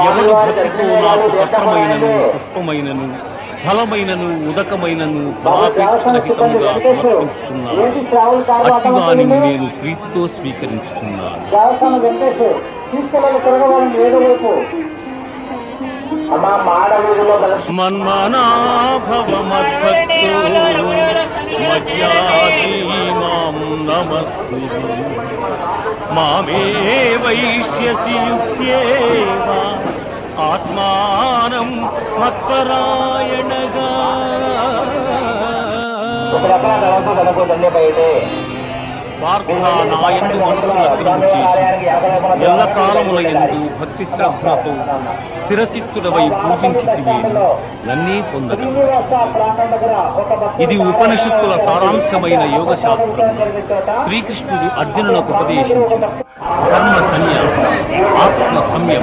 ఎవరు భక్తితో నాకు పత్రమైనను పుష్పమైనను ఫలమైనను ఉదకమైనను ఫలాపేక్షరహితముగా సమర్పించుతున్నాను అట్టిగా నిన్ను నేను ప్రీతితో స్వీకరించుతున్నాను మన్మనాభవ మద్భక్తో మధ్యాది మాం నమస్తు మామే వైష్యసి యుక్త్యేవ ఆత్మానం మత్పరాయణగా ఒక రకాల తలపు తలపు దండే బయటే వార్తా నాయందు మనసు ఎల్లకాలముల ఎందు భక్తి శ్రద్ధలతో స్థిరచిత్తుడవై పూజించితివేను నన్నే భక్తుడు ఇది ఉపనిషత్తుల సారాంశమైన యోగ శాస్త్రం శ్రీకృష్ణుడు అర్జునులకు ఉపదేశించిన కర్మ సన్యాసం ఆత్మ సంయమం